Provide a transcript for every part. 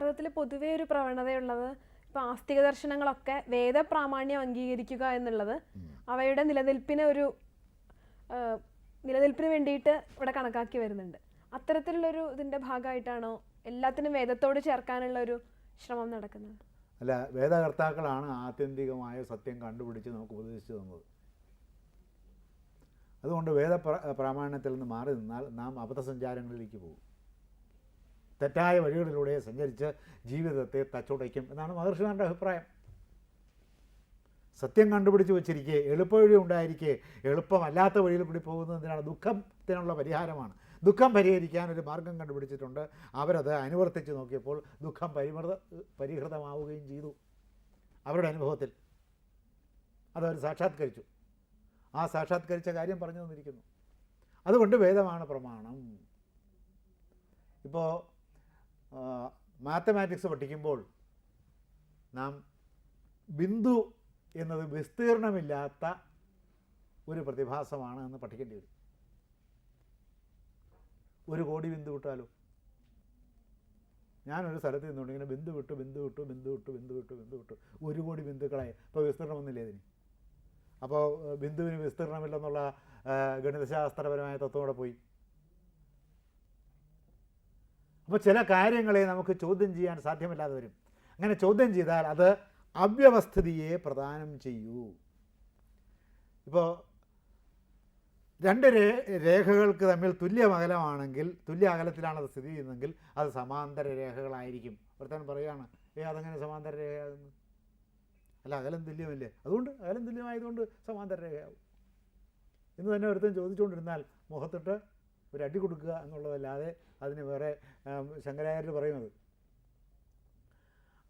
ഭാരതത്തിൽ പൊതുവേ ഒരു പ്രവണതയുള്ളത് ഇപ്പൊ ആസ്തിക ദർശനങ്ങളൊക്കെ വേദപ്രാമാണ്യം അംഗീകരിക്കുക എന്നുള്ളത് അവയുടെ നിലനിൽപ്പിനെ ഒരു നിലനിൽപ്പിന് വേണ്ടിയിട്ട് ഇവിടെ കണക്കാക്കി വരുന്നുണ്ട്. അത്തരത്തിലുള്ളൊരു ഇതിന്റെ ഭാഗമായിട്ടാണോ എല്ലാത്തിനും വേദത്തോട് ചേർക്കാനുള്ള ഒരു ശ്രമം നടക്കുന്നത്? അല്ല വേദകർത്താക്കളാണ് ആത്യന്തികമായ സത്യം കണ്ടുപിടിച്ച് നമുക്ക് ഉപദേശിച്ചു തന്നത്. അതുകൊണ്ട് വേദ പ്ര- പ്രാമാണ്യത്തിൽ നിന്ന് മാറി നിന്നാൽ നാം അബദ്ധസഞ്ചാരങ്ങളിലേക്ക് പോകും. തെറ്റായ വഴികളിലൂടെ സഞ്ചരിച്ച് ജീവിതത്തെ തച്ചുടയ്ക്കും എന്നാണ് മഹർഷിമാരുടെ അഭിപ്രായം. സത്യം കണ്ടുപിടിച്ച് വെച്ചിരിക്കെ എളുപ്പവഴി ഉണ്ടായിരിക്കെ എളുപ്പമല്ലാത്ത വഴിയിൽ കൂടി പോകുന്നതിനാണ് ദുഃഖത്തിനുള്ള പരിഹാരമാണ്. ദുഃഖം പരിഹരിക്കാൻ ഒരു മാർഗം കണ്ടുപിടിച്ചിട്ടുണ്ട്. അവരത് അനുവർത്തിച്ച് നോക്കിയപ്പോൾ ദുഃഖം പരിമൃത പരിഹൃതമാവുകയും ചെയ്തു. അവരുടെ അനുഭവത്തിൽ അതവർ സാക്ഷാത്കരിച്ചു. ആ സാക്ഷാത്കരിച്ച കാര്യം പറഞ്ഞു തന്നിരിക്കുന്നു. അതുകൊണ്ട് വേദമാണ് പ്രമാണം. ഇപ്പോൾ മാത്തമാറ്റിക്സ് പഠിക്കുമ്പോൾ നാം ബിന്ദു എന്നത് വിസ്തീർണമില്ലാത്ത ഒരു പ്രതിഭാസമാണ് എന്ന് പഠിക്കേണ്ടി വരും. ഒരു കോടി ബിന്ദു വിട്ടാലോ? ഞാനൊരു സ്ഥലത്ത് നിന്നുകൊണ്ട് ഇങ്ങനെ ബിന്ദു വിട്ടു ബിന്ദു വിട്ടു ബിന്ദു വിട്ടു ബിന്ദു വിട്ടു ബിന്ദു വിട്ടു. ഒരു കോടി ബിന്ദുക്കളായി. ഇപ്പോൾ വിസ്തീർണമൊന്നുമില്ലേ ഇതിന്. അപ്പോൾ ബിന്ദുവിന് വിസ്തീർണമില്ലെന്നുള്ള ഗണിതശാസ്ത്രപരമായ തത്വം പോയി. അപ്പോൾ ചില കാര്യങ്ങളെ നമുക്ക് ചോദ്യം ചെയ്യാൻ സാധ്യമല്ലാതെ വരും. അങ്ങനെ ചോദ്യം ചെയ്താൽ അത് അവ്യവസ്ഥിതിയെ പ്രദാനം ചെയ്യൂ. ഇപ്പോൾ രണ്ട് രേഖകൾക്ക് തമ്മിൽ തുല്യ അകലമാണെങ്കിൽ തുല്യ അകലത്തിലാണ് അത് സ്ഥിതി ചെയ്യുന്നതെങ്കിൽ അത് സമാന്തര രേഖകളായിരിക്കും. ഒരുത്തൻ പറയുകയാണ് ഏ അതങ്ങനെ സമാന്തര രേഖയാകുന്നു? അല്ല അകലം തുല്യമല്ലേ? അതുകൊണ്ട് അകലം തുല്യമായതുകൊണ്ട് സമാന്തര രേഖയാവും. എന്ന് തന്നെ ഒരുത്തൻ ചോദിച്ചുകൊണ്ടിരുന്നാൽ മുഖത്തിട്ട് ഒരു അടി കൊടുക്കുക എന്നുള്ളതല്ലാതെ അതിന് വേറെ ശങ്കരാചാര്യർ പറയുന്നത്.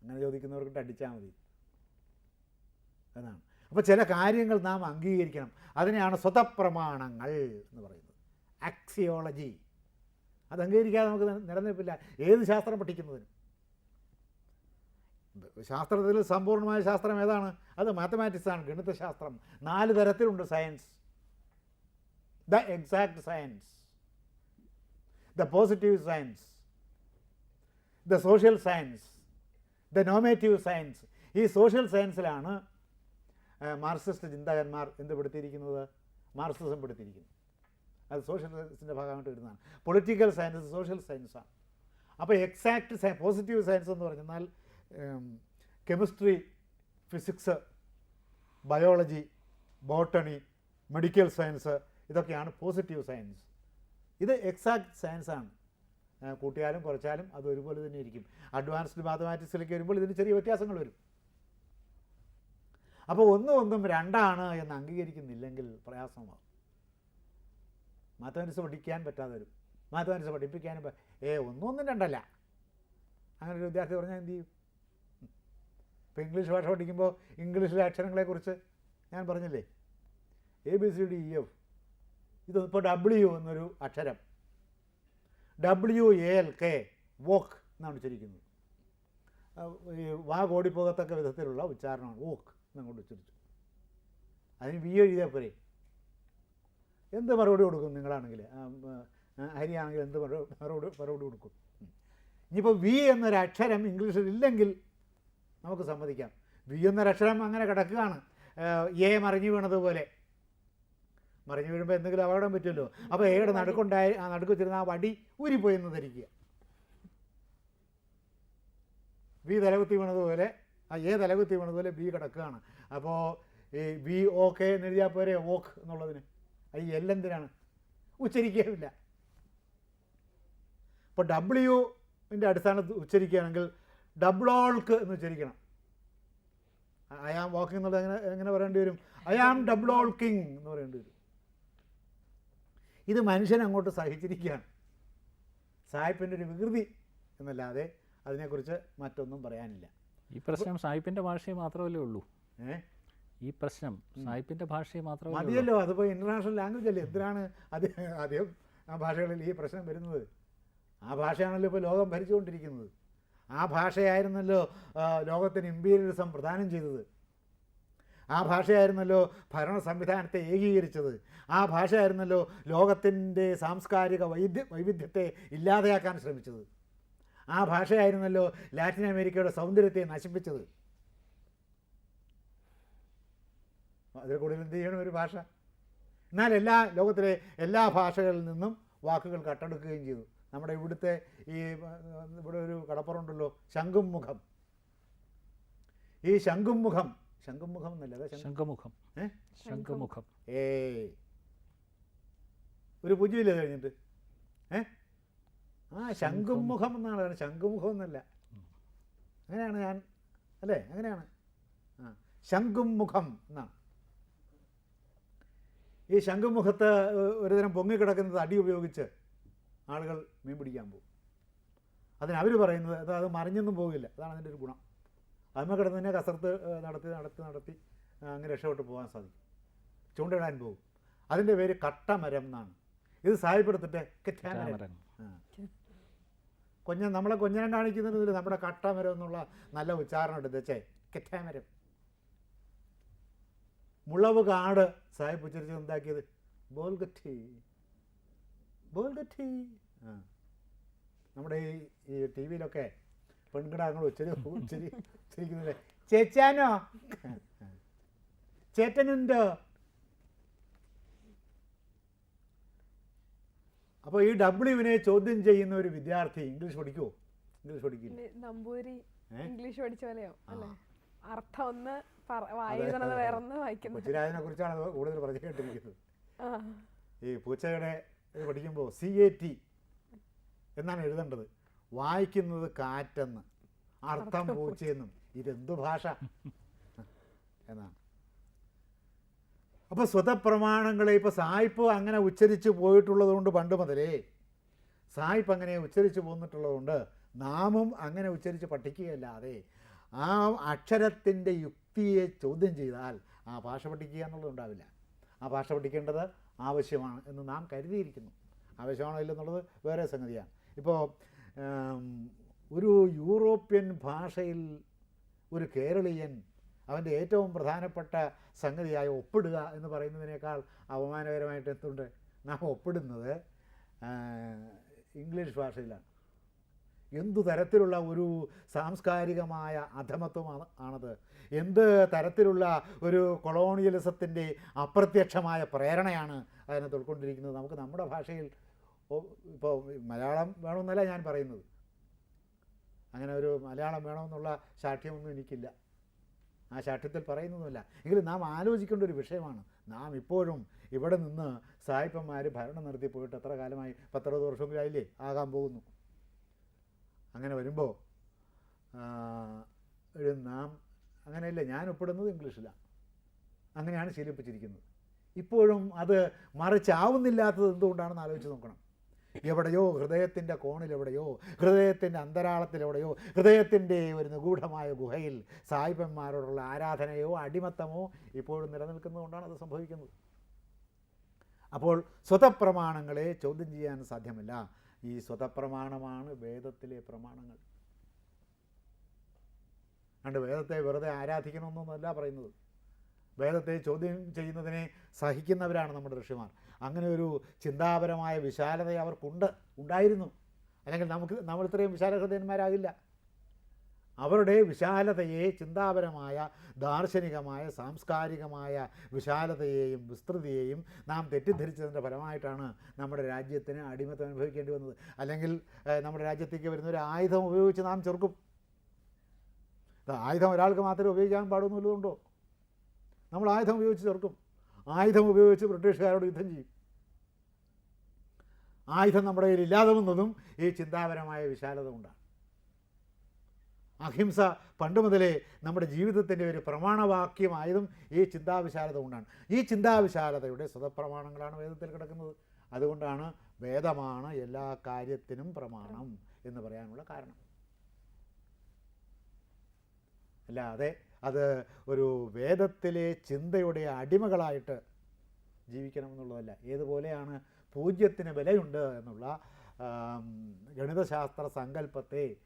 അങ്ങനെ ചോദിക്കുന്നവർക്ക് അടിച്ചാൽ മതി. എന്നാണ് അപ്പോൾ ചില കാര്യങ്ങൾ നാം അംഗീകരിക്കണം. അതിനെയാണ് സ്വതപ്രമാണങ്ങൾ എന്ന് പറയുന്നത്. ആക്സിയോളജി അത് അംഗീകരിക്കാതെ നമുക്ക് നിലനിൽപ്പില്ല. ഏത് ശാസ്ത്രം പഠിക്കുന്നതിനും. ശാസ്ത്രത്തിൽ സമ്പൂർണമായ ശാസ്ത്രം ഏതാണ്? അത് മാത്തമാറ്റിക്സ് ആണ്. ഗണിതശാസ്ത്രം. നാല് തരത്തിലുണ്ട് science the exact science the positive science the social science the normative science ഈ സോഷ്യൽ സയൻസിലാണ് മാർക്സിസ്റ്റ് ചിന്തകന്മാർ എന്ത് പെടുത്തിയിരിക്കുന്നത്? മാർക്സിസം പെടുത്തിയിരിക്കുന്നത്. അത് സോഷ്യൽ സയൻസിന്റെ ഭാഗമായിട്ട് വരുന്നതാണ്. പൊളിറ്റിക്കൽ സയൻസ് സോഷ്യൽ സയൻസാണ് അപ്പോൾ എക്സാക്ട് സയ പോസിറ്റീവ് സയൻസ് എന്ന് പറഞ്ഞാൽ chemistry physics biology botany medical science ഇതൊക്കെയാണ് പോസിറ്റീവ് സയൻസ് ഇത് എക്സാക്ട് സയൻസ് ആണ്. കൂട്ടിയാലും കുറച്ചാലും അത് ഒരുപോലെ തന്നെ ഇരിക്കും. അഡ്വാൻസ്ഡ് മാത്തമാറ്റിക്സിലേക്ക് വരുമ്പോൾ ഇതിന് ചെറിയ വ്യത്യാസങ്ങൾ വരും. അപ്പോൾ ഒന്നും ഒന്നും രണ്ടാണ് എന്ന് അംഗീകരിക്കുന്നില്ലെങ്കിൽ പ്രയാസമാകും മാത്തമാറ്റിക്സ് പഠിക്കാൻ പറ്റാതെ വരും. മാത്തമാറ്റിക്സ് പഠിപ്പിക്കാനും ഏ ഒന്നും ഒന്നും രണ്ടല്ല. അങ്ങനെ ഒരു വിദ്യാർത്ഥി പറഞ്ഞാൽ എന്ത് ചെയ്യും? ഇപ്പോൾ ഇംഗ്ലീഷ് ഭാഷ പഠിക്കുമ്പോൾ ഇംഗ്ലീഷിലെ അക്ഷരങ്ങളെക്കുറിച്ച് ഞാൻ പറഞ്ഞില്ലേ? A B C D E F ഇത് ഇപ്പോൾ ഡബ്ല്യു എന്നൊരു അക്ഷരം. ഡബ്ല്യു എൽ കെ വോക്ക് എന്നാണ് ഉച്ചരിക്കുന്നത്. ഈ വാ കോടിപ്പോകത്തക്ക വിധത്തിലുള്ള ഉച്ചാരണമാണ് വോക്ക് എന്നങ്ങോട്ട് ഉച്ചരിച്ചു. അതിന് വി എഴുതിയാൽ പോരെ? എന്ത് മറുപടി കൊടുക്കും നിങ്ങളാണെങ്കിൽ ഹരിയാണെങ്കിൽ എന്ത് മറു- മറുപടി മറുപടി കൊടുക്കും. ഇനിയിപ്പോൾ വി എന്നൊരക്ഷരം ഇംഗ്ലീഷിൽ ഇല്ലെങ്കിൽ നമുക്ക് സമ്മതിക്കാം. വി എന്നൊരക്ഷരം അങ്ങനെ കിടക്കുകയാണ്. എ മറിഞ്ഞു വീണതുപോലെ. മറിഞ്ഞു വീഴുമ്പോൾ എന്തെങ്കിലും അപകടം പറ്റുമല്ലോ? അപ്പോൾ എയുടെ നടുക്കുണ്ടായി ആ നടുക്ക് വെച്ചിരുന്ന ആ വടി ഊരിപ്പോയി എന്ന് ധരിക്കുക. ബി തലകുത്തി വീണതുപോലെ ആ എ തലകുത്തി വീണതുപോലെ ബി കിടക്കുകയാണ്. അപ്പോൾ ഈ വി ഓക്കെ എന്ന് എഴുതിയാൽ പോരെ ഓക്ക് എന്നുള്ളതിന്. ഈ എല്ലെന്തിനാണ് ഉച്ചരിക്കുകയില്ല ഇപ്പോൾ ഡബ്ല്യുവിന്റെ അടിസ്ഥാനത്തിൽ ഉച്ചരിക്കുകയാണെങ്കിൽ ഡബ്ലോൾക്ക് എന്ന് ഉച്ചരിക്കണം. ഐ ആം വാക്കിംഗ് എന്നുള്ളത് എങ്ങനെ എങ്ങനെ പറയേണ്ടി വരും? ഐ ആം ഡബ്ലോൾക്കിംഗ് എന്ന് പറയേണ്ടി വരും. ഇത് മനുഷ്യൻ അങ്ങോട്ട് സഹിച്ചിരിക്കുകയാണ്. സായിപ്പിന്റെ ഒരു വികൃതി എന്നല്ലാതെ അതിനെക്കുറിച്ച് മറ്റൊന്നും പറയാനില്ല. ഈ പ്രശ്നം സായിപ്പിന്റെ ഭാഷയെ മാത്രമല്ലേ ഉള്ളൂ? ഈ പ്രശ്നം സായിപ്പിന്റെ ഭാഷയെ മാത്രമേ മതിയല്ലോ അതിപ്പോൾ ഇന്റർനാഷണൽ ലാംഗ്വേജ് അല്ലേ? എന്തിനാണ് അത് ആദ്യം ആ ഭാഷകളിൽ ഈ പ്രശ്നം വരുന്നത്? ആ ഭാഷയാണല്ലോ ഇപ്പോൾ ലോകം ഭരിച്ചുകൊണ്ടിരിക്കുന്നത്. ആ ഭാഷയായിരുന്നല്ലോ ലോകത്തിന് ഇമ്പീരിയലിസം പ്രദാനം ചെയ്തത്. ആ ഭാഷയായിരുന്നല്ലോ ഭരണ സംവിധാനത്തെ ഏകീകരിച്ചത്. ആ ഭാഷയായിരുന്നല്ലോ ലോകത്തിന്റെ സാംസ്കാരിക വൈദ്യ വൈവിധ്യത്തെ ഇല്ലാതെയാക്കാൻ ശ്രമിച്ചത്. ആ ഭാഷയായിരുന്നല്ലോ ലാറ്റിൻ അമേരിക്കയുടെ സൗന്ദര്യത്തെ നശിപ്പിച്ചത്. അതിൽ കൂടുതൽ എന്ത് ചെയ്യണം ഒരു ഭാഷ? എന്നാൽ എല്ലാ ലോകത്തിലെ എല്ലാ ഭാഷകളിൽ നിന്നും വാക്കുകൾ കട്ടെടുക്കുകയും ചെയ്തു. നമ്മുടെ ഇവിടുത്തെ ഈ ഇവിടെ ഒരു കടപ്പുറമുണ്ടല്ലോ ശംഖുംമുഖം. ഈ ശംഖും മുഖം ശംഖും മുഖം എന്നല്ല ശംഖുമുഖം. ഏ? ശംഖുമുഖം. ഏ ഒരു പൂജ്യമില്ല കഴിഞ്ഞിട്ട്? ഏ? ആ ശംഖുമുഖം എന്നാണ്. പറയുന്നത് ശംഖുമുഖം എന്നല്ല. അങ്ങനെയാണ് ഞാൻ അല്ലേ? അങ്ങനെയാണ്. ആ ശംഖുമുഖം എന്നാണ്. ഈ ശംഖുമുഖത്ത് ഒരുതരം പൊങ്ങിക്കിടക്കുന്നത് അടി ഉപയോഗിച്ച് ആളുകൾ മീൻ പിടിക്കാൻ പോകും. അതിനവർ പറയുന്നത് അത് അത് മറിഞ്ഞൊന്നും പോകില്ല. അതാണ് അതിന്റെ ഒരു ഗുണം. അതിന്മേൽ തന്നെ കസർത്ത് നടത്തി നടത്തി നടത്തി അങ്ങനെ രക്ഷപ്പെട്ട് പോകാൻ സാധിക്കും. ചൂണ്ടയിടാൻ പോകും അതിന്റെ പേര് കട്ടമരം എന്നാണ്. ഇത് സായിപ്പെടുത്തിട്ട് കെറ്റാമരം ക്യാമറൻ കൊഞ്ഞ നമ്മളെ കൊഞ്ഞനം കാണിക്കുന്നതിൽ നമ്മുടെ കട്ടമരം എന്നുള്ള നല്ല ഉച്ചാരണം എടുത്ത് വെച്ചേ കെറ്റാമരം. മുളവ് കാട് സാഹിബ് ഉച്ചരിച്ച് എന്താക്കിയത്? ബോൽഗട്ടി. ബോൽഗട്ടി. ആ. നമ്മുടെ ഈ ഈ ടി വിയിലൊക്കെ പെൺകിടാങ്ങൾ ഉച്ചരി ഉച്ചരി ഉച്ചരിക്കുന്നില്ലേ ചേച്ചാനോ ചേട്ടനുണ്ടോ? അപ്പോൾ ഈ ഡബ്ല്യുവിനെ ചോദ്യം ചെയ്യുന്ന ഒരു വിദ്യാർത്ഥി ഇംഗ്ലീഷ് പഠിക്കുമോ ഇംഗ്ലീഷ് പഠിക്കില്ല? നമ്പൂരി ഇംഗ്ലീഷ് പഠിച്ച പോലെയോ? അല്ലേ? അർത്ഥം ഒന്ന് വായിക്കുന്നത് വേറൊന്ന് വായിക്കുന്നത് കൊച്ചിരാജനെ കുറിച്ചാണ് കൂടുതൽ പറഞ്ഞു കേട്ടിരിക്കുന്നത് ഈ പൂച്ചയുടെ പഠിക്കുമ്പോൾ സി എ ടി എന്നാണ് എഴുതേണ്ടത്. വായിക്കുന്നത് കാറ്റെന്ന്. അർത്ഥം പൂച്ചയെന്നും ഇതെന്തു ഭാഷ? എന്നാണ്. അപ്പോൾ സ്വതപ്രമാണങ്ങളെ ഇപ്പോൾ സായിപ്പ് അങ്ങനെ ഉച്ചരിച്ച് പോയിട്ടുള്ളതുകൊണ്ട് പണ്ട് മുതലേ സായിപ്പ് അങ്ങനെ ഉച്ചരിച്ച് പോന്നിട്ടുള്ളതുകൊണ്ട് നാമും അങ്ങനെ ഉച്ചരിച്ച് പഠിക്കുകയല്ലാതെ ആ അക്ഷരത്തിന്റെ യുക്തിയെ ചോദ്യം ചെയ്താൽ ആ ഭാഷ പഠിക്കുക എന്നുള്ളത് ഉണ്ടാവില്ല. ആ ഭാഷ പഠിക്കേണ്ടത് ആവശ്യമാണ് എന്ന് നാം കരുതിയിരിക്കുന്നു. ആവശ്യമാണോ ഇല്ലെന്നുള്ളത് വേറെ സംഗതിയാണ്. ഇപ്പോൾ ഒരു യൂറോപ്യൻ ഭാഷയിൽ ഒരു കേരളീയൻ അവന്റെ ഏറ്റവും പ്രധാനപ്പെട്ട സംഗതിയായ ഒപ്പിടുക എന്ന് പറയുന്നതിനേക്കാൾ അപമാനകരമായിട്ട് എന്തുണ്ട്? നാം ഒപ്പിടുന്നത് ഇംഗ്ലീഷ് ഭാഷയിലാണ്. എന്തു തരത്തിലുള്ള ഒരു സാംസ്കാരികമായ അധമത്വമാണ് ആണത്? എന്ത് തരത്തിലുള്ള ഒരു കൊളോണിയലിസത്തിന്റെ അപ്രത്യക്ഷമായ പ്രേരണയാണ് അതിനകത്ത് ഉൾക്കൊണ്ടിരിക്കുന്നത്? നമുക്ക് നമ്മുടെ ഭാഷയിൽ ഇപ്പോൾ മലയാളം വേണമെന്നല്ല ഞാൻ പറയുന്നത്. അങ്ങനെ ഒരു മലയാളം വേണമെന്നുള്ള ശാഠ്യമൊന്നും എനിക്കില്ല. ആ ശാഠ്യത്തിൽ പറയുന്നതുമല്ല എങ്കിലും നാം ആലോചിക്കേണ്ട ഒരു വിഷയമാണ്. നാം ഇപ്പോഴും ഇവിടെ നിന്ന് സായിപ്പന്മാർ ഭരണം നടത്തി പോയിട്ട് എത്ര കാലമായി? പത്തറുപത് വർഷം ആയില്ലേ ആകാൻ പോകുന്നു. അങ്ങനെ വരുമ്പോൾ നാം അങ്ങനെയല്ല ഞാൻ ഒപ്പിടുന്നത് ഇംഗ്ലീഷിലാണ് അങ്ങനെയാണ് ശീലിപ്പിച്ചിരിക്കുന്നത്. ഇപ്പോഴും അത് മറിച്ചാവുന്നില്ലാത്തത് എന്തുകൊണ്ടാണെന്ന് ആലോചിച്ച് നോക്കണം. എവിടെയോ ഹൃദയത്തിന്റെ കോണിലെവിടെയോ ഹൃദയത്തിന്റെ അന്തരാളത്തിലെവിടെയോ ഹൃദയത്തിന്റെ ഒരു നിഗൂഢമായ ഗുഹയിൽ സായിപ്പന്മാരോടുള്ള ആരാധനയോ അടിമത്തമോ ഇപ്പോഴും നിലനിൽക്കുന്നതുകൊണ്ടാണ് അത് സംഭവിക്കുന്നത്. അപ്പോൾ സ്വതപ്രമാണങ്ങളെ ചോദ്യം ചെയ്യാൻ സാധ്യമല്ല. ഈ സ്വതപ്രമാണമാണ് വേദത്തിലെ പ്രമാണങ്ങൾ. അതുകൊണ്ട് വേദത്തെ വെറുതെ ആരാധിക്കണമെന്നൊന്നുമല്ല പറയുന്നത്. വേദത്തെ ചോദ്യം ചെയ്യുന്നതിനെ സഹിക്കുന്നവരാണ് നമ്മുടെ ഋഷിമാർ. അങ്ങനെ ഒരു ചിന്താപരമായ വിശാലത അവർക്കുണ്ട് ഉണ്ടായിരുന്നു. അല്ലെങ്കിൽ നമുക്ക് നമ്മൾ ഇത്രയും വിശാല ഹൃദയന്മാരാകില്ല അവരുടെ വിശാലതയെ ചിന്താപരമായ ദാർശനികമായ സാംസ്കാരികമായ വിശാലതയെയും വിസ്തൃതിയെയും നാം തെറ്റിദ്ധരിച്ചതിന്റെ ഫലമായിട്ടാണ് നമ്മുടെ രാജ്യത്തിന് അടിമത്തം അനുഭവിക്കേണ്ടി വന്നത്. അല്ലെങ്കിൽ നമ്മുടെ രാജ്യത്തേക്ക് വരുന്ന ഒരു ആയുധം ഉപയോഗിച്ച് നാം ചെറുക്കും. ആയുധം ഒരാൾക്ക് മാത്രമേ ഉപയോഗിക്കാൻ പാടുന്നുള്ളതുകൊണ്ടോ? നമ്മൾ ആയുധം ഉപയോഗിച്ച് ചെറുക്കും. ആയുധം ഉപയോഗിച്ച് ബ്രിട്ടീഷുകാരോട് യുദ്ധം ചെയ്യും. ആയുധം നമ്മുടെ കയ്യിൽ ഇല്ലാതെ വന്നതും ഈ ചിന്താപരമായ വിശാലത കൊണ്ടാണ്. അഹിംസ പണ്ട് മുതലേ നമ്മുടെ ജീവിതത്തിന്റെ ഒരു പ്രമാണവാക്യമായതും ഈ ചിന്താവിശാലത കൊണ്ടാണ്. ഈ ചിന്താവിശാലതയുടെ സ്വതപ്രമാണങ്ങളാണ് വേദത്തിൽ കിടക്കുന്നത്. അതുകൊണ്ടാണ് വേദമാണ് എല്ലാ കാര്യത്തിനും പ്രമാണം എന്ന് പറയാനുള്ള കാരണം. അല്ലാതെ അത് ഒരു വേദത്തിലെ ചിന്തയുടെ അടിമകളായിട്ട് ജീവിക്കണമെന്നുള്ളതല്ല. ഏതുപോലെയാണ് പൂജ്യത്തിന് വിലയുണ്ട് എന്നുള്ള ഗണിതശാസ്ത്ര സങ്കല്പത്തെ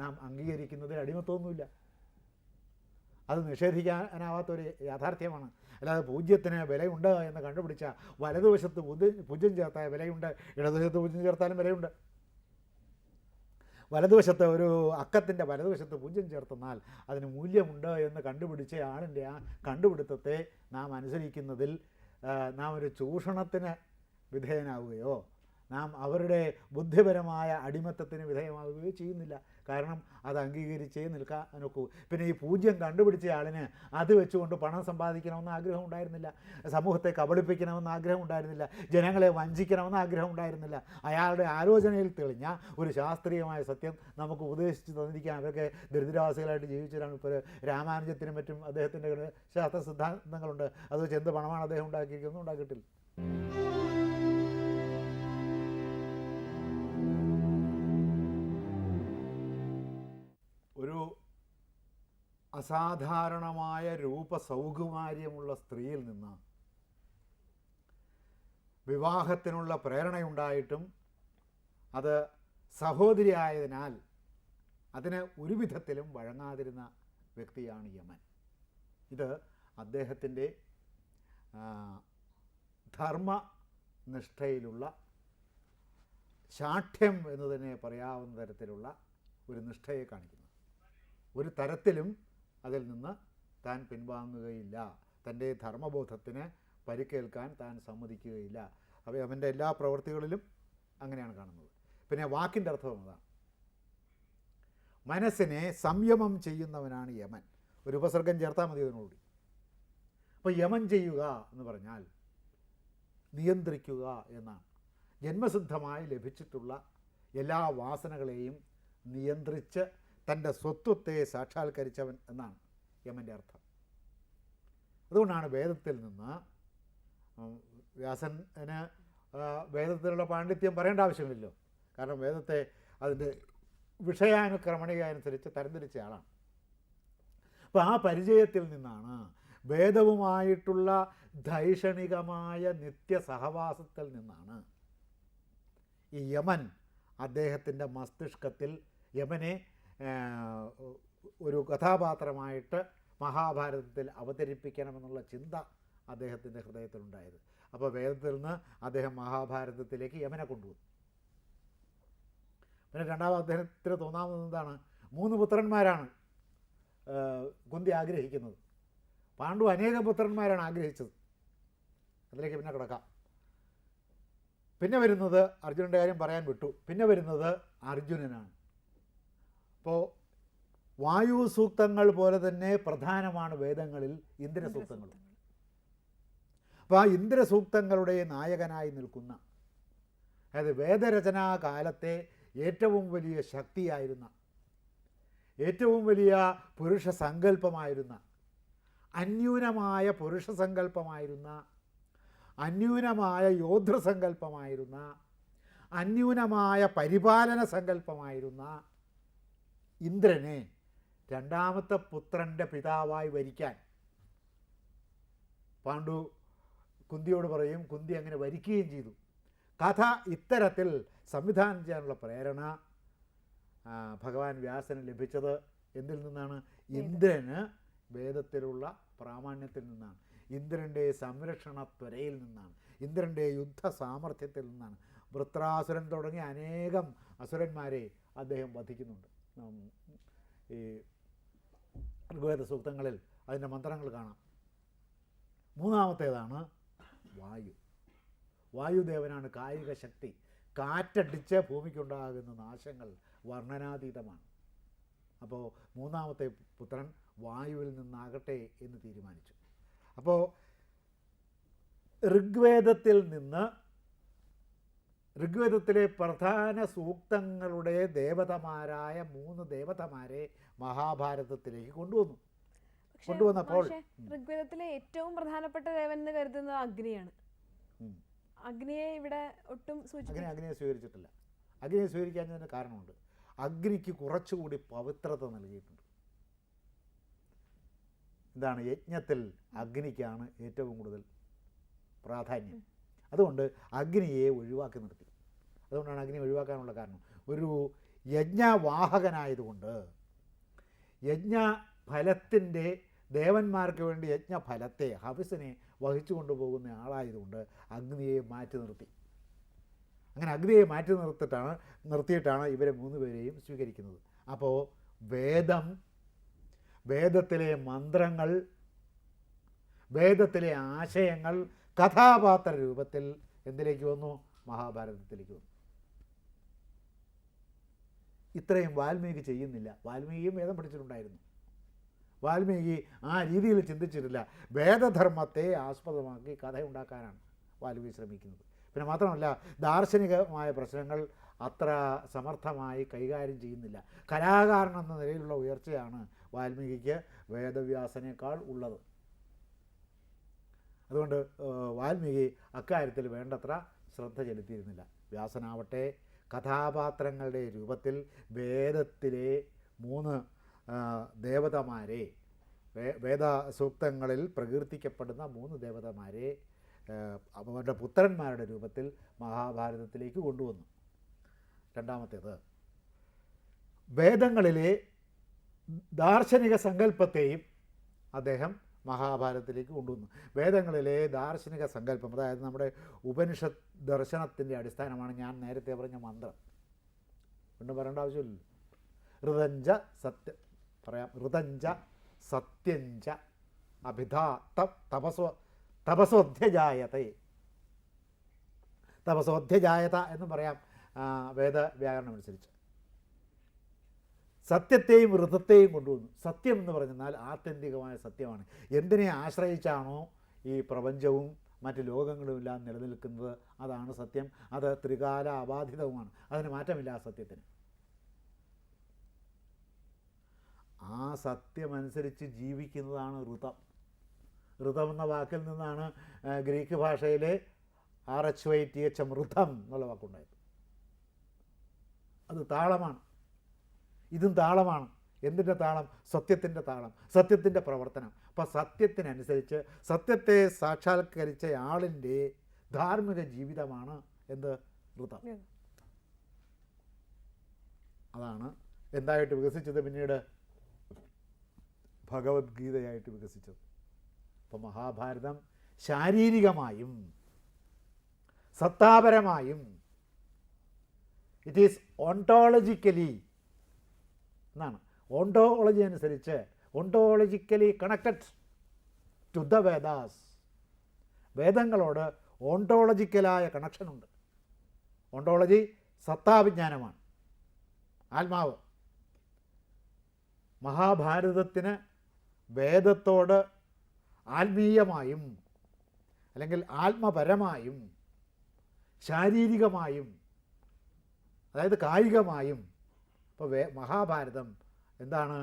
നാം അംഗീകരിക്കുന്നതിൽ അടിമത്വമൊന്നുമില്ല. അത് നിഷേധിക്കാനാവാത്തൊരു യാഥാർത്ഥ്യമാണ്. അല്ലാതെ പൂജ്യത്തിന് വിലയുണ്ട് എന്ന് കണ്ടുപിടിച്ച വലതുവശത്ത് പൂജ്യം പൂജ്യം ചേർത്താൽ വിലയുണ്ട് ഇടതുവശത്ത് പൂജ്യം ചേർത്താലും വിലയുണ്ട്. വലതുവശത്ത് ഒരു അക്കത്തിന്റെ വലതുവശത്ത് പൂജ്യം ചേർത്തെന്നാൽ അതിന് മൂല്യമുണ്ട് എന്ന് കണ്ടുപിടിച്ച ആളിന്റെ ആ കണ്ടുപിടുത്തത്തെ നാം അനുസരിക്കുന്നതിൽ നാം ഒരു ചൂഷണത്തിന് വിധേയനാവുകയോ നാം അവരുടെ ബുദ്ധിപരമായ അടിമത്തത്തിന് വിധേയമാവുകയോ ചെയ്യുന്നില്ല. കാരണം അത് അംഗീകരിച്ചേ നിൽക്കാൻ നോക്കൂ. പിന്നെ ഈ പൂജ്യം കണ്ടുപിടിച്ച ആളിന് അത് വെച്ചുകൊണ്ട് പണം സമ്പാദിക്കണമെന്ന് ആഗ്രഹം ഉണ്ടായിരുന്നില്ല. സമൂഹത്തെ കബളിപ്പിക്കണമെന്ന് ആഗ്രഹം ഉണ്ടായിരുന്നില്ല. ജനങ്ങളെ വഞ്ചിക്കണമെന്ന് ആഗ്രഹം ഉണ്ടായിരുന്നില്ല. അയാളുടെ ആലോചനയിൽ തെളിഞ്ഞ ഒരു ശാസ്ത്രീയമായ സത്യം നമുക്ക് ഉപദേശിച്ച് തന്നിരിക്കാൻ അവരൊക്കെ ദരിദ്രവാസികളായിട്ട് ജീവിച്ചവരാണ്. ഇപ്പോൾ രാമാനുജത്തിനും മറ്റും അദ്ദേഹത്തിന്റെ ശാസ്ത്ര സിദ്ധാന്തങ്ങളുണ്ട് അത് വെച്ച് എന്ത് പണമാണ് അദ്ദേഹം ഉണ്ടാക്കിയിരിക്കുന്നത്. ഉണ്ടാക്കിയിട്ടില്ല അസാധാരണമായ രൂപസൗകുമാര്യമുള്ള സ്ത്രീയിൽ നിന്ന് വിവാഹത്തിനുള്ള പ്രേരണയുണ്ടായിട്ടും അത് സഹോദരിയായതിനാൽ അതിന് ഒരു വിധത്തിലും വഴങ്ങാതിരുന്ന വ്യക്തിയാണ് യമൻ. ഇത് അദ്ദേഹത്തിന്റെ ധർമ്മനിഷ്ഠയിലുള്ള ശാഠ്യം എന്ന് തന്നെ പറയാവുന്ന തരത്തിലുള്ള ഒരു നിഷ്ഠയെ കാണിക്കുന്നു. ഒരു തരത്തിലും അതിൽ നിന്ന് താൻ പിൻവാങ്ങുകയില്ല. തന്റെ ധർമ്മബോധത്തിന് പരിക്കേൽക്കാൻ താൻ സമ്മതിക്കുകയില്ല. അവ അവന്റെ എല്ലാ പ്രവൃത്തികളിലും അങ്ങനെയാണ് കാണുന്നത്. പിന്നെ വാക്കിന്റെ അർത്ഥം അതാണ്. മനസ്സിനെ സംയമം ചെയ്യുന്നവനാണ് യമൻ. ഒരു ഉപസർഗം ചേർത്താൽ മതി അതിനോട് അപ്പോൾ യമൻ ചെയ്യുക എന്ന് പറഞ്ഞാൽ നിയന്ത്രിക്കുക എന്നാണ്. ജന്മസിദ്ധമായി ലഭിച്ചിട്ടുള്ള എല്ലാ വാസനകളെയും നിയന്ത്രിച്ച് തന്റെ സ്വത്വത്തെ സാക്ഷാത്കരിച്ചവൻ എന്നാണ് യമന്റെ അർത്ഥം. അതുകൊണ്ടാണ് വേദത്തിൽ നിന്ന് വ്യാസന് വേദത്തിലുള്ള പാണ്ഡിത്യം പറയേണ്ട ആവശ്യമില്ലല്ലോ. കാരണം വേദത്തെ അതിന്റെ വിഷയാനുക്രമണിക അനുസരിച്ച് തരംതിരിച്ച ആളാണ്. അപ്പോൾ ആ പരിചയത്തിൽ നിന്നാണ് വേദവുമായിട്ടുള്ള ധൈഷണികമായ നിത്യ സഹവാസത്തിൽ നിന്നാണ് ഈ യമൻ അദ്ദേഹത്തിന്റെ മസ്തിഷ്കത്തിൽ യമനെ ഒരു കഥാപാത്രമായിട്ട് മഹാഭാരതത്തിൽ അവതരിപ്പിക്കണമെന്നുള്ള ചിന്ത അദ്ദേഹത്തിന്റെ ഹൃദയത്തിലുണ്ടായത്. അപ്പോൾ വേദത്തിൽ നിന്ന് അദ്ദേഹം മഹാഭാരതത്തിലേക്ക് യമനെ കൊണ്ടുവന്നു. പിന്നെ രണ്ടാമത് അദ്ദേഹത്തിന് തോന്നാവുന്നത് എന്താണ്? മൂന്ന് പുത്രന്മാരാണ് കുന്തി ആഗ്രഹിക്കുന്നത്. പാണ്ഡു അനേകം പുത്രന്മാരാണ് ആഗ്രഹിച്ചത്. അതിലേക്ക് പിന്നെ കിടക്കാം. പിന്നെ വരുന്നത് അർജുനന്റെ കാര്യം പറയാൻ വിട്ടു. പിന്നെ വരുന്നത് അർജുനനാണ്. അപ്പോൾ വായു സൂക്തങ്ങൾ പോലെ തന്നെ പ്രധാനമാണ് വേദങ്ങളിൽ ഇന്ദ്രസൂക്തങ്ങൾ അപ്പോൾ ആ ഇന്ദ്രസൂക്തങ്ങളുടെ നായകനായി നിൽക്കുന്ന അതായത് വേദരചനാ കാലത്തെ ഏറ്റവും വലിയ ശക്തിയായിരുന്ന ഏറ്റവും വലിയ പുരുഷ സങ്കല്പമായിരുന്ന അന്യൂനമായ പുരുഷ സങ്കല്പമായിരുന്ന അന്യൂനമായ യോദ്ധൃസങ്കല്പമായിരുന്ന അന്യൂനമായ പരിപാലന സങ്കല്പമായിരുന്ന ഇന്ദ്രനെ രണ്ടാമത്തെ പുത്രന്റെ പിതാവായി വരിക്കാൻ. പാണ്ഡു കുന്തിയോട് പറയും കുന്തി അങ്ങനെ വരിക്കുകയും ചെയ്തു. കഥ ഇത്തരത്തിൽ സംവിധാനം ചെയ്യാനുള്ള പ്രേരണ ഭഗവാൻ വ്യാസന് ലഭിച്ചത് എന്തിൽ നിന്നാണ്? ഇന്ദ്രന് വേദത്തിലുള്ള പ്രാമാണ്യത്തിൽ നിന്നാണ്. ഇന്ദ്രന്റെ സംരക്ഷണ ത്വരയിൽ നിന്നാണ്. ഇന്ദ്രന്റെ യുദ്ധ സാമർഥ്യത്തിൽ നിന്നാണ്. വൃത്രാസുരൻ തുടങ്ങി അനേകം അസുരന്മാരെ അദ്ദേഹം വധിക്കുന്നുണ്ട്. ഈ ഋഗ്വേദ സൂക്തങ്ങളിൽ അതിന്റെ മന്ത്രങ്ങൾ കാണാം. മൂന്നാമത്തേതാണ് വായു. വായുദേവനാണ് കായിക ശക്തി. കാറ്റടിച്ച് ഭൂമിക്കുണ്ടാകുന്ന നാശങ്ങൾ വർണനാതീതമാണ്. അപ്പോൾ മൂന്നാമത്തെ പുത്രൻ വായുവിൽ നിന്നാകട്ടെ എന്ന് തീരുമാനിച്ചു. അപ്പോൾ ഋഗ്വേദത്തിൽ നിന്ന് ഋഗ്വേദത്തിലെ പ്രധാന സൂക്തങ്ങളുടെ ദേവതമാരായ മൂന്ന് ദേവതമാരെ മഹാഭാരതത്തിലേക്ക് കൊണ്ടുവന്നു. കൊണ്ടുവന്നപ്പോൾ ഋഗ്വേദത്തിലെ ഏറ്റവും പ്രധാനപ്പെട്ട ദേവൻ എന്ന് കരുതുന്നത് അഗ്നിയാണ്. അഗ്നിയെ ഇവിടെ ഒട്ടും അഗ്നി അഗ്നിയെ സ്വീകരിച്ചിട്ടില്ല. അഗ്നിയെ സ്വീകരിക്കാഞ്ഞതിന് കാരണമുണ്ട്. അഗ്നിക്ക് കുറച്ചുകൂടി പവിത്രത നൽകിയിട്ടുണ്ട്. എന്താണ് യജ്ഞത്തിൽ അഗ്നിക്കാണ് ഏറ്റവും കൂടുതൽ പ്രാധാന്യം. അതുകൊണ്ട് അഗ്നിയെ ഒഴിവാക്കി നിർത്തി അതുകൊണ്ടാണ് അഗ്നി ഒഴിവാക്കാനുള്ള കാരണം. ഒരു യജ്ഞവാഹകനായതുകൊണ്ട് യജ്ഞ ഫലത്തിന്റെ ദേവന്മാർക്ക് വേണ്ടി യജ്ഞഫലത്തെ ഹവിസിനെ വഹിച്ചു കൊണ്ടുപോകുന്ന ആളായതുകൊണ്ട് അഗ്നിയെ മാറ്റി നിർത്തി. അങ്ങനെ അഗ്നിയെ മാറ്റി നിർത്തിയിട്ടാണ് നിർത്തിയിട്ടാണ് ഇവരെ മൂന്ന് പേരെയും സ്വീകരിക്കുന്നത്. അപ്പോൾ വേദം വേദത്തിലെ മന്ത്രങ്ങൾ വേദത്തിലെ ആശയങ്ങൾ കഥാപാത്ര രൂപത്തിൽ എന്തിലേക്ക് വന്നു? മഹാഭാരതത്തിലേക്ക് വന്നു. ഇത്രയും വാൽമീകി ചെയ്യുന്നില്ല. വാൽമീകിയും വേദം പഠിച്ചിട്ടുണ്ടായിരുന്നു. വാൽമീകി ആ രീതിയിൽ ചിന്തിച്ചിട്ടില്ല. വേദധർമ്മത്തെ ആസ്പദമാക്കി കഥയുണ്ടാക്കാനാണ് വാൽമീകി ശ്രമിക്കുന്നത്. പിന്നെ മാത്രമല്ല ദാർശനികമായ പ്രശ്നങ്ങൾ അത്ര സമർത്ഥമായി കൈകാര്യം ചെയ്യുന്നില്ല. കലാകാരൻ എന്ന നിലയിലുള്ള ഉയർച്ചയാണ് വാൽമീകിക്ക് വേദവ്യാസനേക്കാൾ ഉള്ളത്. അതുകൊണ്ട് വാൽമീകി അക്കാര്യത്തിൽ വേണ്ടത്ര ശ്രദ്ധ ചെലുത്തിയിരുന്നില്ല. വ്യാസനാവട്ടെ കഥാപാത്രങ്ങളുടെ രൂപത്തിൽ വേദത്തിലെ മൂന്ന് ദേവതമാരെ വേദ സൂക്തങ്ങളിൽ പ്രകീർത്തിക്കപ്പെടുന്ന മൂന്ന് ദേവതമാരെ അവരുടെ പുത്രന്മാരുടെ രൂപത്തിൽ മഹാഭാരതത്തിലേക്ക് കൊണ്ടുവന്നു. രണ്ടാമത്തേത് വേദങ്ങളിലെ ദാർശനിക സങ്കല്പത്തെയും അദ്ദേഹം മഹാഭാരതത്തിലേക്ക് കൊണ്ടുവന്നു. വേദങ്ങളിലെ ദാർശനിക സങ്കല്പം അതായത് നമ്മുടെ ഉപനിഷത് ദർശനത്തിന്റെ അടിസ്ഥാനമാണ് ഞാൻ നേരത്തെ പറഞ്ഞ മന്ത്രം. ഒന്നും പറയേണ്ട ആവശ്യമില്ലല്ലോ. ഋതഞ്ച സത്യ പറയാം ഋതഞ്ച സത്യഞ്ച അഭിധാ തപ് തപസ്വ തപസ്വധ്യജായതേ. തപസ്വധ്യജായത എന്ന് പറയാം വേദ വ്യാകരണം അനുസരിച്ച് സത്യത്തെയും ഋതത്തെയും കൊണ്ടുവന്നു. സത്യം എന്ന് പറഞ്ഞാൽ ആത്യന്തികമായ സത്യമാണ്. എന്തിനെ ആശ്രയിച്ചാണോ ഈ പ്രപഞ്ചവും മറ്റ് ലോകങ്ങളുമെല്ലാം നിലനിൽക്കുന്നത്? അതാണ് സത്യം. അത് ത്രികാല അബാധിതവുമാണ്. അതിന് മാറ്റമില്ല ആ സത്യത്തിന്. ആ സത്യമനുസരിച്ച് ജീവിക്കുന്നതാണ് ഋതം. ഋതം എന്ന വാക്കിൽ നിന്നാണ് ഗ്രീക്ക് ഭാഷയിലെ R H Y T H M Ritham എന്നുള്ള വാക്കുണ്ടായത്. അത് താളമാണ്. ഇതും താളമാണ്. എന്തിന്റെ താളം? സത്യത്തിന്റെ താളം. സത്യത്തിന്റെ പ്രവർത്തനം. അപ്പോൾ സത്യത്തിനനുസരിച്ച് സത്യത്തെ സാക്ഷാത്കരിച്ച ആളിന്റെ ധാർമ്മിക ജീവിതമാണ് എന്ത്? ഋതം. അതാണ് എന്തായിട്ട് വികസിച്ചത് പിന്നീട്? ഭഗവത്ഗീതയായിട്ട് വികസിച്ചത്. അപ്പോൾ മഹാഭാരതം ശാരീരികമായും സത്താപരമായും ഇറ്റ് ഈസ് ഓണ്ടോളജിക്കലി എന്നാണ്. ഓണ്ടോളജി അനുസരിച്ച് ontologically connected to the Vedas വേദങ്ങളോട് ഓണ്ടോളജിക്കലായ കണക്ഷനുണ്ട് ഓണ്ടോളജി സത്താവിജ്ഞാനമാണ്. ആത്മാവ്. മഹാഭാരതത്തിന് വേദത്തോട് ആത്മീയമായും അല്ലെങ്കിൽ ആത്മപരമായും ശാരീരികമായും അതായത് കായികമായും ഇപ്പോൾ വേ മഹാഭാരതം എന്താണ്?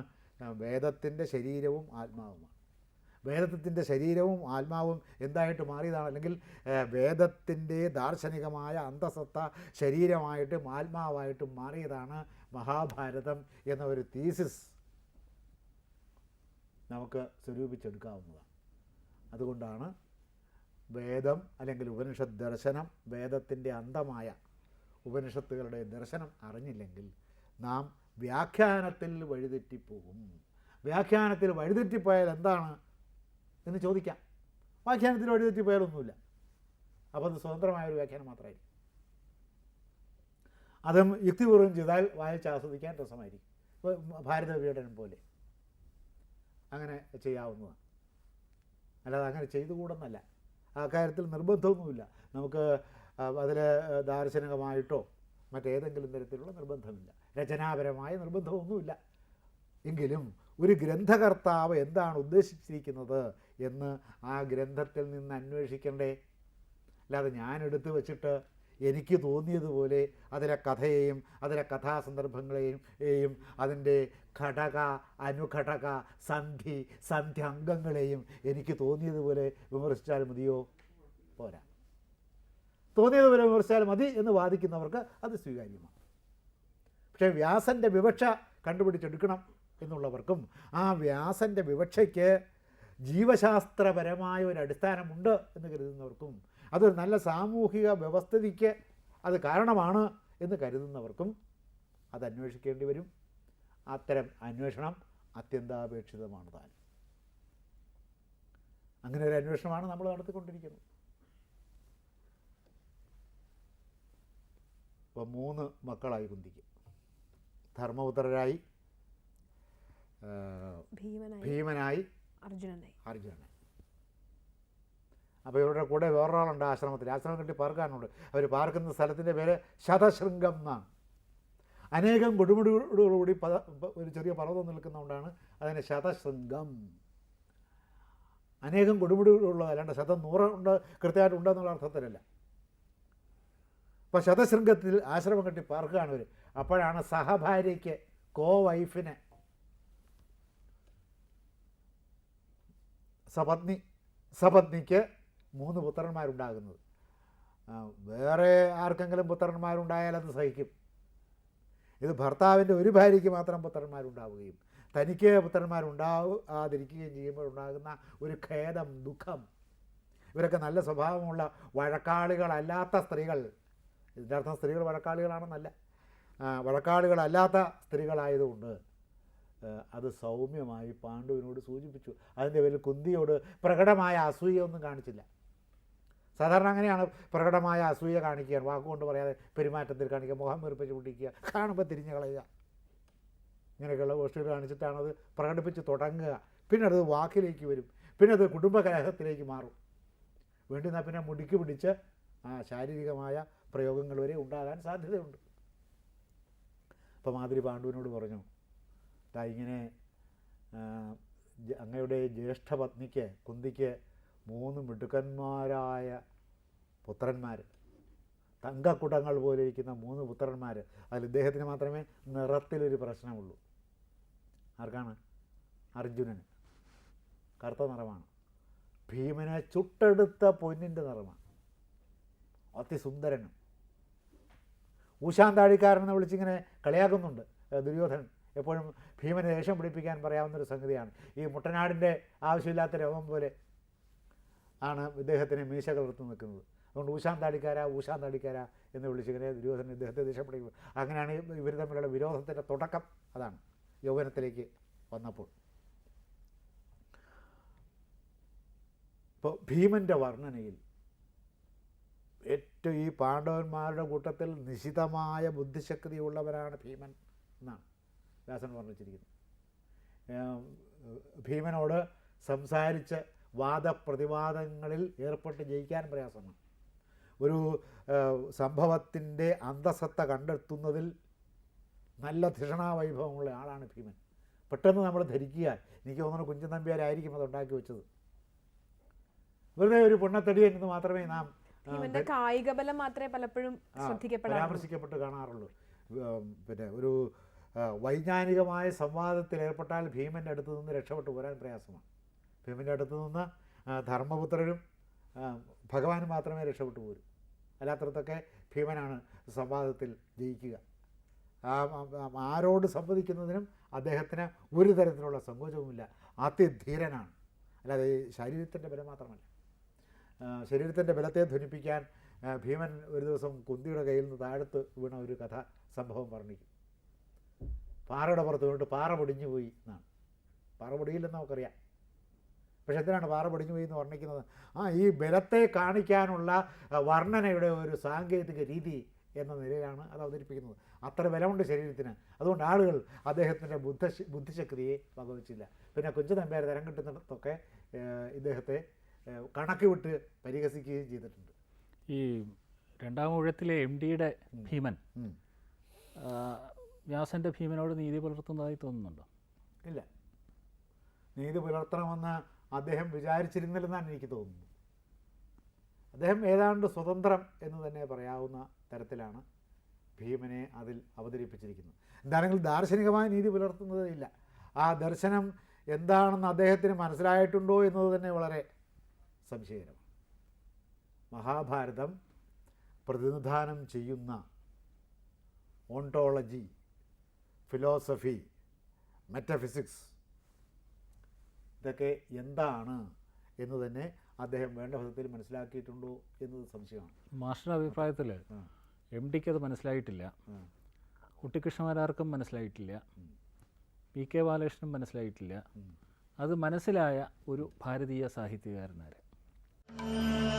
വേദത്തിന്റെ ശരീരവും ആത്മാവുമാണ്. വേദത്തിന്റെ ശരീരവും ആത്മാവും എന്തായിട്ട് മാറിയതാണ്? അല്ലെങ്കിൽ വേദത്തിന്റെ ദാർശനികമായ അന്തസത്ത ശരീരമായിട്ടും ആത്മാവായിട്ടും മാറിയതാണ് മഹാഭാരതം എന്ന ഒരു തീസിസ് നമുക്ക് സ്വരൂപിച്ചെടുക്കാവുന്നതാണ്. അതുകൊണ്ടാണ് വേദം അല്ലെങ്കിൽ ഉപനിഷത്ത് ദർശനം വേദത്തിന്റെ അന്തമായ ഉപനിഷത്തുകളുടെ ദർശനം അറിഞ്ഞില്ലെങ്കിൽ നാം വ്യാഖ്യാനത്തിൽ വഴിതെറ്റിപ്പോകും. വ്യാഖ്യാനത്തിൽ വഴിതെറ്റിപ്പോയാൽ എന്താണ് എന്ന് ചോദിക്കാം. വ്യാഖ്യാനത്തിൽ വഴിതെറ്റിപ്പോയാലൊന്നുമില്ല അപ്പോൾ അത് സ്വതന്ത്രമായ ഒരു വ്യാഖ്യാനം മാത്രമായിരിക്കും. അതും യുക്തിപൂർവം ചെയ്താൽ വായിച്ച് ആസ്വദിക്കാൻ രസമായിരിക്കും. ഇപ്പോൾ ഭാരത വിഘടനം പോലെ. അങ്ങനെ ചെയ്യാവുന്നതാണ്. അല്ലാതെ അങ്ങനെ ചെയ്തുകൂടെന്നല്ല ആ കാര്യത്തിൽ നിർബന്ധമൊന്നുമില്ല. നമുക്ക് അതിൽ ദാർശനികമായിട്ടോ മറ്റേതെങ്കിലും തരത്തിലുള്ള നിർബന്ധമില്ല. രചനാപരമായ നിർബന്ധമൊന്നുമില്ല. എങ്കിലും ഒരു ഗ്രന്ഥകർത്താവ് എന്താണ് ഉദ്ദേശിച്ചിരിക്കുന്നത് എന്ന് ആ ഗ്രന്ഥത്തിൽ നിന്ന് അന്വേഷിക്കണ്ടേ? അല്ലാതെ ഞാൻ എടുത്തു വച്ചിട്ട് എനിക്ക് തോന്നിയതുപോലെ അതിലെ കഥയെയും അതിലെ കഥാസന്ദർഭങ്ങളെയും അതിന്റെ ഘടക അനുഘടക സന്ധി സന്ധ്യ അംഗങ്ങളെയും എനിക്ക് തോന്നിയതുപോലെ വിമർശിച്ചാൽ മതിയോ? പോരാ. തോന്നിയതുപോലെ വിമർശിച്ചാൽ മതി എന്ന് വാദിക്കുന്നവർക്ക് അത് സ്വീകാര്യമാണ്. പക്ഷേ വ്യാസന്റെ വിവക്ഷ കണ്ടുപിടിച്ചെടുക്കണം എന്നുള്ളവർക്കും ആ വ്യാസന്റെ വിവക്ഷയ്ക്ക് ജീവശാസ്ത്രപരമായ ഒരു അടിസ്ഥാനമുണ്ട് എന്ന് കരുതുന്നവർക്കും അതൊരു നല്ല സാമൂഹിക വ്യവസ്ഥിതിക്ക് അത് കാരണമാണ് എന്ന് കരുതുന്നവർക്കും അത് അന്വേഷിക്കേണ്ടി വരും. അത്തരം അന്വേഷണം അത്യന്താപേക്ഷിതമാണ് താൻ. അങ്ങനെ ഒരു അന്വേഷണമാണ് നമ്മൾ നടത്തിക്കൊണ്ടിരിക്കുന്നത്. അപ്പോൾ മൂന്ന് മക്കളായി കുന്തിക്ക്. ധർമ്മപുത്രരായി ഭീമനായി. ഭീമനായി അർജുനനായി. അപ്പോൾ ഇവരുടെ കൂടെ വേറൊരാളുണ്ട് ആശ്രമത്തിൽ. ആശ്രമം കിട്ടി പാർക്കാനുണ്ട്. അവർ പാർക്കുന്ന സ്ഥലത്തിന്റെ പേര് ശതശൃംഗം എന്നാണ്. അനേകം കൊടുമുടികളോടുകൂടി പത ഒരു ചെറിയ പർവതം നിൽക്കുന്നതുകൊണ്ടാണ് അതിന് ശതശൃംഗം. അനേകം കൊടുമുടികളുള്ളത് അല്ലാണ്ട് ശതം നൂറ് കൃത്യമായിട്ട് ഉണ്ടെന്നുള്ള അർത്ഥത്തിലല്ല. അപ്പോൾ ശതശൃംഗത്തിൽ ആശ്രമം കെട്ടി പാർക്കുകയാണ് ഇവർ അപ്പോഴാണ് സഹഭാര്യയ്ക്ക് കോ വൈഫിന് സപത്നി സപത്നിക്ക് മൂന്ന് പുത്രന്മാരുണ്ടാകുന്നത്. വേറെ ആർക്കെങ്കിലും പുത്രന്മാരുണ്ടായാൽ അത് സഹിക്കും. ഇത് ഭർത്താവിന്റെ ഒരു ഭാര്യയ്ക്ക് മാത്രം പുത്രന്മാരുണ്ടാവുകയും തനിക്ക് പുത്രന്മാരുണ്ടാവാതിരിക്കുകയും ചെയ്യുമ്പോൾ ഉണ്ടാകുന്ന ഒരു ഖേദം ദുഃഖം. ഇവരൊക്കെ നല്ല സ്വഭാവമുള്ള വഴക്കാളികളല്ലാത്ത സ്ത്രീകൾ. ഇതിന്റെ അർത്ഥം സ്ത്രീകൾ വഴക്കാളികളാണെന്നല്ല. ആ, വഴക്കാളികളല്ലാത്ത സ്ത്രീകളായതുകൊണ്ട് അത് സൗമ്യമായി പാണ്ഡുവിനോട് സൂചിപ്പിച്ചു. അതിന്റെ പേരിൽ കുന്തിയോട് പ്രകടമായ അസൂയൊന്നും കാണിച്ചില്ല. സാധാരണ അങ്ങനെയാണ് പ്രകടമായ അസൂയ കാണിക്കുക വാക്കുകൊണ്ട് പറയാതെ പെരുമാറ്റത്തിൽ കാണിക്കുക മുഖം വെറുപ്പിച്ച് പിടിക്കുക കാണുമ്പോൾ തിരിഞ്ഞു കളയുക. ഇങ്ങനെയൊക്കെയുള്ള ഗോഷ്ഠികൾ കാണിച്ചിട്ടാണ് അത് പ്രകടിപ്പിച്ച് തുടങ്ങുക. പിന്നെ അത് വാക്കിലേക്ക് വരും. പിന്നെ അത് കുടുംബകലഹത്തിലേക്ക് മാറും. വേണ്ടുന്ന പിന്നെ മുടിക്ക് പിടിച്ച് ആ ശാരീരികമായ പ്രയോഗങ്ങൾ വരെ ഉണ്ടാകാൻ സാധ്യതയുണ്ട്. അപ്പോൾ മാതിരി പാണ്ഡുവിനോട് പറഞ്ഞു ദാ ഇങ്ങനെ അങ്ങയുടെ ജ്യേഷ്ഠ പത്നിക്ക് ജ്യേഷ്ഠപത്നിക്ക് കുന്തിക്ക് മൂന്ന് മിടുക്കന്മാരായ പുത്രന്മാർ തങ്കക്കുടങ്ങൾ പോലെ ഇരിക്കുന്ന മൂന്ന് പുത്രന്മാർ അതിൽ ഇദ്ദേഹത്തിന് മാത്രമേ നിറത്തിലൊരു പ്രശ്നമുള്ളൂ. ആർക്കാണ്? അർജുനന്. കറുത്ത നിറമാണ്. ഭീമനെ ചുട്ടെടുത്ത പൊന്നിന്റെ നിറമാണ്. അതിസുന്ദരനും. ഊശാന്താടിക്കാരനെന്ന് വിളിച്ചിങ്ങനെ കളിയാക്കുന്നുണ്ട് ദുര്യോധനൻ. എപ്പോഴും ഭീമനെ ദേഷ്യം പിടിപ്പിക്കാൻ പറയാവുന്നൊരു സംഗതിയാണ്. ഈ മുട്ടനാടിന്റെ ആവശ്യമില്ലാത്ത രോഗം പോലെ ആണ് ഇദ്ദേഹത്തിന് മീശ കളർത്ത് നിൽക്കുന്നത്. അതുകൊണ്ട് ഊശാന്താടിക്കാര ഊശാന്താടിക്കാര എന്ന് വിളിച്ചിങ്ങനെ ദുര്യോധനൻ ഇദ്ദേഹത്തെ ദേഷ്യം അങ്ങനെയാണ് ഇവർ തമ്മിലുള്ള വിരോധത്തിന്റെ തുടക്കം. അതാണ് യൗവനത്തിലേക്ക് വന്നപ്പോൾ. ഇപ്പോൾ ഭീമന്റെ വർണനയിൽ ഏറ്റവും ഈ പാണ്ഡവന്മാരുടെ കൂട്ടത്തിൽ നിശിതമായ ബുദ്ധിശക്തിയുള്ളവരാണ് ഭീമൻ എന്നാണ് വ്യാസൻ വർണിച്ചിരിക്കുന്നത്. ഭീമനോട് സംസാരിച്ച് വാദപ്രതിവാദങ്ങളിൽ ഏർപ്പെട്ട് ജയിക്കാൻ പ്രയാസമാണ്. ഒരു സംഭവത്തിന്റെ അന്തസത്ത കണ്ടെത്തുന്നതിൽ നല്ല ധിഷണാവൈഭവമുള്ള ആളാണ് ഭീമൻ. പെട്ടെന്ന് നമ്മൾ ധരിക്കുക എനിക്ക് തോന്നുന്നു കുഞ്ചൻ നമ്പ്യാരായിരിക്കും അത് ഉണ്ടാക്കി വെച്ചത്. വെറുതെ ഒരു പൊണ്ണത്തടിയൻ എന്ന് മാത്രമേ നാം ആ, ഭീമന്റെ കായിക ബലം മാത്രമേ പലപ്പോഴും പരാമർശിക്കപ്പെട്ട് കാണാറുള്ളൂ. പിന്നെ ഒരു വൈജ്ഞാനികമായ സംവാദത്തിൽ ഏർപ്പെട്ടാൽ ഭീമന്റെ അടുത്ത് നിന്ന് രക്ഷപ്പെട്ടു പോരാൻ പ്രയാസമാണ്. ഭീമന്റെ അടുത്ത് നിന്ന് ധർമ്മപുത്രരും ഭഗവാനും മാത്രമേ രക്ഷപ്പെട്ടു പോരൂ. അല്ലാത്തടത്തൊക്കെ ഭീമനാണ് സംവാദത്തിൽ ജയിക്കുക. ആരോട് സംവദിക്കുന്നതിനും അദ്ദേഹത്തിന് ഒരു തരത്തിലുള്ള സങ്കോചവുമില്ല അതിധീരനാണ് അല്ലാതെ ശരീരത്തിന്റെ ബലം മാത്രമല്ല. ശരീരത്തിന്റെ ബലത്തെ ധ്വനിപ്പിക്കാൻ ഭീമൻ ഒരു ദിവസം കുന്തിയുടെ കയ്യിൽ നിന്ന് താഴത്ത് വീണ ഒരു കഥ സംഭവം വർണിക്കും. പാറയുടെ പുറത്ത് വീണിട്ട് പാറ പൊടിഞ്ഞു പോയി എന്നാണ്. പാറ പൊടിയില്ലെന്ന് നമുക്കറിയാം. പക്ഷെ എന്തിനാണ് പാറ പൊടിഞ്ഞു പോയി എന്ന് വർണിക്കുന്നത്? ആ ഈ ബലത്തെ കാണിക്കാനുള്ള വർണനയുടെ ഒരു സാങ്കേതിക രീതി എന്ന നിലയിലാണ് അത് അവതരിപ്പിക്കുന്നത്. അത്ര ബലമുണ്ട് ശരീരത്തിന്. അതുകൊണ്ട് ആളുകൾ അദ്ദേഹത്തിന്റെ ബുദ്ധ ബുദ്ധിശക്തിയെ വകവച്ചില്ല. പിന്നെ കൊച്ചു നമ്പ്യാർ തരം കിട്ടുന്നിടത്തൊക്കെ ഇദ്ദേഹത്തെ കണക്ക് വിട്ട് പരിഹസിക്കുകയും ചെയ്തിട്ടുണ്ട്. ഈ രണ്ടാം ഊഴത്തിലെ എം ഡിയുടെ ഭീമൻ വ്യാസന്റെ ഭീമനോട് നീതി പുലർത്തുന്നതായി തോന്നുന്നുണ്ടോ? ഇല്ല. നീതി പുലർത്തണമെന്ന് അദ്ദേഹം വിചാരിച്ചിരുന്നില്ലെന്നാണ് എനിക്ക് തോന്നുന്നത്. അദ്ദേഹം ഏതാണ്ട് സ്വതന്ത്രം എന്ന് തന്നെ പറയാവുന്ന തരത്തിലാണ് ഭീമനെ അതിൽ അവതരിപ്പിച്ചിരിക്കുന്നത്. എന്താണെങ്കിലും ദാർശനികമായ നീതി പുലർത്തുന്നതേ ഇല്ല ആ ദർശനം എന്താണെന്ന് അദ്ദേഹത്തിന് മനസ്സിലായിട്ടുണ്ടോ എന്നത് തന്നെ വളരെ സംശയകരമാണ് മഹാഭാരതം പ്രതിനിധാനം ചെയ്യുന്ന ഓണ്ടോളജി ഫിലോസഫി മെറ്റഫിസിക്സ് ഇതൊക്കെ എന്താണ് എന്ന് തന്നെ അദ്ദേഹം വേണ്ട വിധത്തിൽ മനസ്സിലാക്കിയിട്ടുണ്ടോ എന്നത് സംശയമാണ്. മാസ്റ്റർ അഭിപ്രായത്തിൽ. എം ഡിക്ക് അത് മനസ്സിലായിട്ടില്ല. കുട്ടിക്കൃഷ്ണമാരാർക്കും മനസ്സിലായിട്ടില്ല. പി കെ ബാലകൃഷ്ണൻ മനസ്സിലായിട്ടില്ല. അത് മനസ്സിലായ ഒരു ഭാരതീയ Música